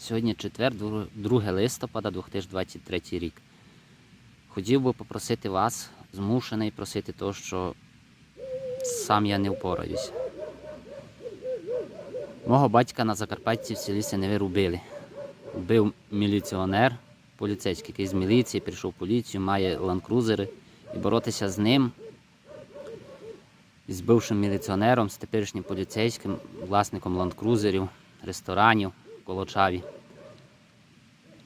Сьогодні четвер, 2 листопада 2023 рік. Хотів би попросити вас, змушений просити того, що сам я не впораюсь. Мого батька на Закарпатті в селі Синевир убили. Убив міліціонер, поліцейський, який з міліції прийшов в поліцію, має ланкрузери. І боротися з ним, з бившим міліціонером, з теперішнім поліцейським, власником ландкрузерів, ресторанів Колочаві.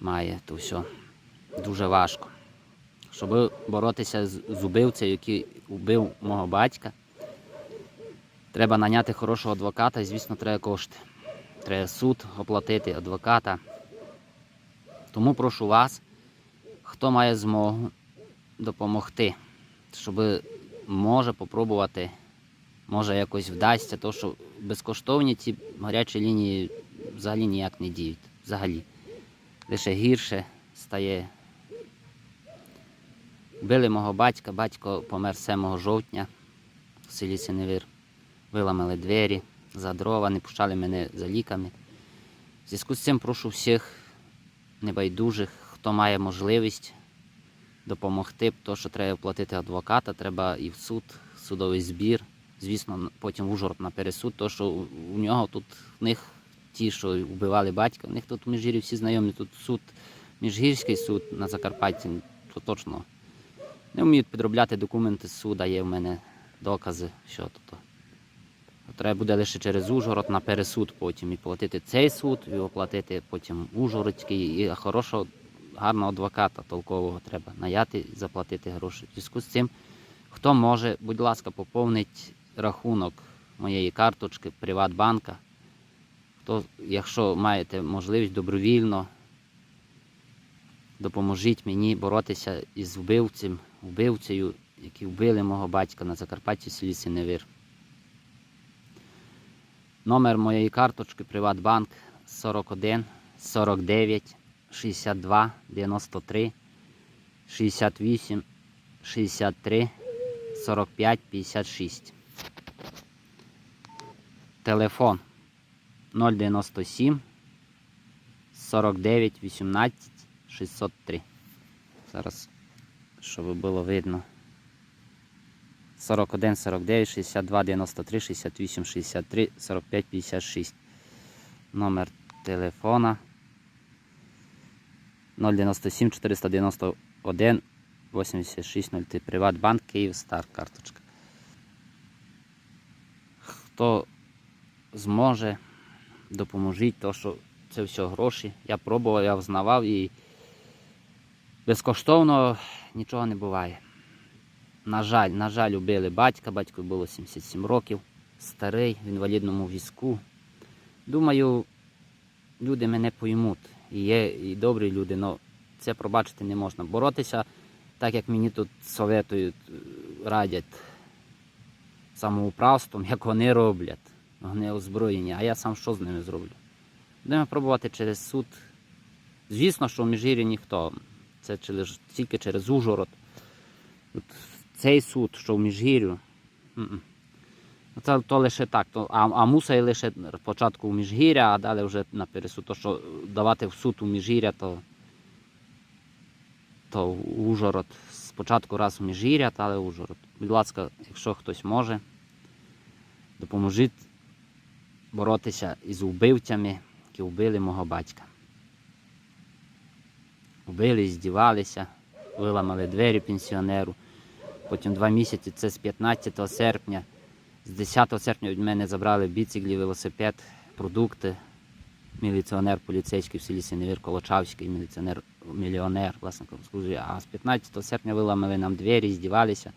Має то все дуже важко. Щоб боротися з убивцею, який убив мого батька, треба наняти хорошого адвоката і, звісно, треба кошти. Треба суд оплатити, адвоката. Тому прошу вас, хто має змогу допомогти, щоб може попробувати, може якось вдасться, то що безкоштовні ці гарячі лінії взагалі ніяк не діють. Взагалі. Лише гірше стає. Били мого батька, батько помер 7 жовтня в селі Синевир. Виламали двері за дрова, не пущали мене за ліками. В зв'язку з цим прошу всіх небайдужих, хто має можливість допомогти, то що треба платити адвоката, треба і в суд, судовий збір. Звісно, потім в на пересуд, то що у нього тут в них ті, що вбивали батька, в них тут в Міжгір'ї всі знайомі, тут суд, Міжгірський суд на Закарпатті, то точно не вміють підробляти документи з суда, є в мене докази, що тут. Треба буде лише через Ужгород на пересуд потім і платити цей суд, і оплатити потім Ужгородський, і хорошого, гарного адвоката толкового треба наяти і заплатити гроші. В зв'язку з цим, хто може, будь ласка, поповнить рахунок моєї карточки Приватбанка. Хто, якщо маєте можливість добровільно, допоможіть мені боротися із вбивцем, вбивцею, які вбили мого батька на Закарпатті в селі Синевир. Номер моєї карточки Приватбанк 41 49 62 93 68 63 45 56. Телефон 097 49 18 603. Зараз, щоб було видно. 41 49 62 93 68 63 45 56. Номер телефона 097 491 8603. Приватбанк Київстар карточка. Хто зможе, допоможіть, то що це все гроші. Я пробував, я взнавав і безкоштовно нічого не буває. На жаль, на жаль, убили батька, батьку було 77 років, старий, в інвалідному візку. Думаю, люди мене поймуть. І є і добрі люди, але це пробачити не можна. Боротися, так як мені тут советують, е, радять самоуправством, як вони роблять. Вони озброєні, а я сам що з ними зроблю? Будемо пробувати через суд. Звісно, що в Міжгір'ї ніхто. Це тільки через Ужгород. От цей суд, що в Міжгір'ю. Ну, Це то лише так. То, а, а мусить лише спочатку в Міжгір'я, а далі вже на пересуд. То, що давати в суд у Міжгір'я, то, то Ужгород. Спочатку раз в Міжгір'я, але Ужгород. Будь ласка, якщо хтось може, допоможіть боротися із вбивцями, які вбили мого батька. Вбили, здівалися, виламали двері пенсіонеру. Потім два місяці, це з 15 серпня. З 10 серпня від мене забрали біциклі, велосипед, продукти. Міліціонер поліцейський в селі Синевір Колочавський, міліціонер, мільйонер, власне кажучи. А з 15 серпня виламали нам двері, здівалися.